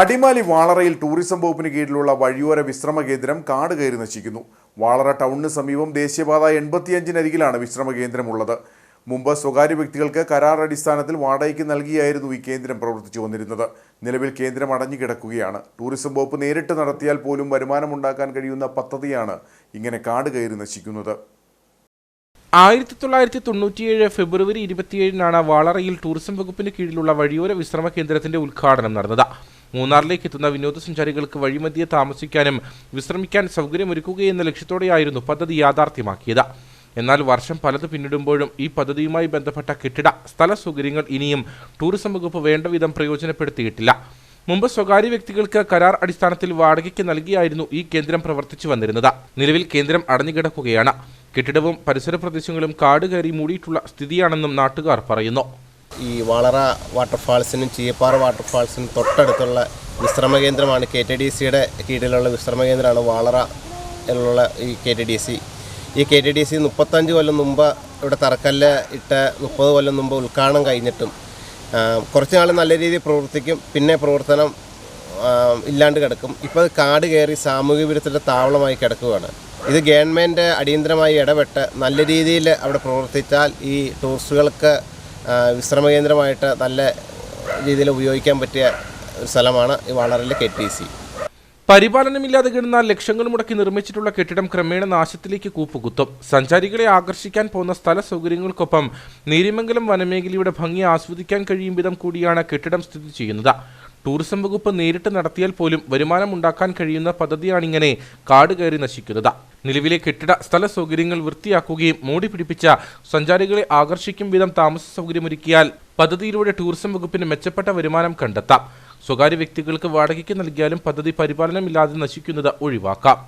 Adimali വാളറയിൽ tourism വകുപ്പിന് കീഴിലുള്ള വഴിയോര വിശ്രമ കേന്ദ്രം കാട് കയറി നശിക്കുന്നു. വാളറ ടൗണിന് സമീപം ദേശീയപാത എൺപത്തിയഞ്ചിനരികിലാണ് വിശ്രമ കേന്ദ്രമുള്ളത്. മുമ്പ് സ്വകാര്യ വ്യക്തികൾക്ക് കരാർ അടിസ്ഥാനത്തിൽ വാടകയ്ക്ക് നൽകിയായിരുന്നു ഈ കേന്ദ്രം പ്രവർത്തിച്ചു വന്നിരുന്നത്. നിലവിൽ കേന്ദ്രം അടഞ്ഞു കിടക്കുകയാണ്. ടൂറിസം വകുപ്പ് നേരിട്ട് നടത്തിയാൽ പോലും വരുമാനമുണ്ടാക്കാൻ കഴിയുന്ന പദ്ധതിയാണ് ഇങ്ങനെ കാട് കയറി നശിക്കുന്നത്. ആയിരത്തി തൊള്ളായിരത്തി തൊണ്ണൂറ്റിയേഴ് ഫെബ്രുവരി ഇരുപത്തിയേഴിനാണ് വാളറയിൽ ടൂറിസം വകുപ്പിന് കീഴിലുള്ള വഴിയോര വിശ്രമ കേന്ദ്രത്തിന്റെ ഉദ്ഘാടനം നടന്നത്. മൂന്നാറിലേക്ക് എത്തുന്ന വിനോദസഞ്ചാരികൾക്ക് വഴിമതിയെ താമസിക്കാനും വിശ്രമിക്കാൻ സൗകര്യമൊരുക്കുകയെന്ന ലക്ഷ്യത്തോടെയായിരുന്നു പദ്ധതി യാഥാർത്ഥ്യമാക്കിയത്. എന്നാൽ വർഷം പലത് പിന്നിടുമ്പോഴും ഈ പദ്ധതിയുമായി ബന്ധപ്പെട്ട കെട്ടിട സ്ഥല സൗകര്യങ്ങൾ ഇനിയും ടൂറിസം വകുപ്പ് വേണ്ടവിധം പ്രയോജനപ്പെടുത്തിയിട്ടില്ല. മുമ്പ് സ്വകാര്യ വ്യക്തികൾക്ക് കരാർ അടിസ്ഥാനത്തിൽ വാടകയ്ക്ക് നൽകിയായിരുന്നു ഈ കേന്ദ്രം പ്രവർത്തിച്ചു വന്നിരുന്നത്. നിലവിൽ കേന്ദ്രം അടഞ്ഞുകിടക്കുകയാണ്. കെട്ടിടവും പരിസര പ്രദേശങ്ങളും കാട് കയറി മൂടിയിട്ടുള്ള സ്ഥിതിയാണെന്നും നാട്ടുകാർ പറയുന്നു. ഈ വളറ വാട്ടർഫാൾസിനും ചീപ്പാറ വാട്ടർഫാൾസിനും തൊട്ടടുത്തുള്ള വിശ്രമ കേന്ദ്രമാണ് കെ ടി ഡി സിയുടെ കീഴിലുള്ള വിശ്രമ കേന്ദ്രമാണ് വാളറ എന്നുള്ള ഈ കെ ടി ഡി സി. ഈ കെ ടി ഡി സി മുപ്പത്തഞ്ച് കൊല്ലം മുമ്പ് ഇവിടെ തറക്കല്ല് ഇട്ട് മുപ്പത് കൊല്ലം മുമ്പ് ഉദ്ഘാടനം കഴിഞ്ഞിട്ടും കുറച്ച് നാൾ നല്ല രീതിയിൽ പ്രവർത്തിക്കും പിന്നെ പ്രവർത്തനം ഇല്ലാണ്ട് കിടക്കും. ഇപ്പോൾ കാട് കയറി സാമൂഹ്യ വിരുദ്ധത്തിന്റെ താവളമായി കിടക്കുകയാണ്. ഇത് ഗവൺമെന്റ് അടിയന്തരമായി ഇടപെട്ട് നല്ല രീതിയിൽ അവിടെ പ്രവർത്തിച്ചാൽ ഈ ടൂറിസ്റ്റുകൾക്ക് വിശ്രമ കേന്ദ്രമായിട്ട് നല്ല രീതിയിൽ ഉപയോഗിക്കാൻ പറ്റിയ ഒരു സ്ഥലമാണ് ഈ വളറിലെ കെ ടി സി. പരിപാലനമില്ലാതെ കിടന്ന ലക്ഷങ്ങൾ മുടക്കി നിർമ്മിച്ചിട്ടുള്ള കെട്ടിടം ക്രമേണ നാശത്തിലേക്ക് കൂപ്പുകുത്തും. സഞ്ചാരികളെ ആകർഷിക്കാൻ പോകുന്ന സ്ഥല സൗകര്യങ്ങൾക്കൊപ്പം നീരിമംഗലം വനമേഖലയുടെ ഭംഗി ആസ്വദിക്കാൻ കഴിയും വിധം കൂടിയാണ് കെട്ടിടം സ്ഥിതി ചെയ്യുന്നത്. ടൂറിസം വകുപ്പ് നേരിട്ട് നടത്തിയാൽ പോലും വരുമാനം ഉണ്ടാക്കാൻ കഴിയുന്ന പദ്ധതിയാണിങ്ങനെ കാട് കയറി നശിക്കുന്നത്. നിലവിലെ കെട്ടിട സ്ഥല സൗകര്യങ്ങൾ വൃത്തിയാക്കുകയും മോടി പിടിപ്പിച്ച സഞ്ചാരികളെ ആകർഷിക്കും വിധം താമസ സൗകര്യമൊരുക്കിയാൽ പദ്ധതിയിലൂടെ ടൂറിസം വകുപ്പിന് മെച്ചപ്പെട്ട വരുമാനം കണ്ടെത്താം. സ്വകാര്യ വ്യക്തികൾക്ക് വാടകയ്ക്ക് നൽകിയാലും പദ്ധതി പരിപാലനമില്ലാതെ നശിക്കുന്നത് ഒഴിവാക്കാം.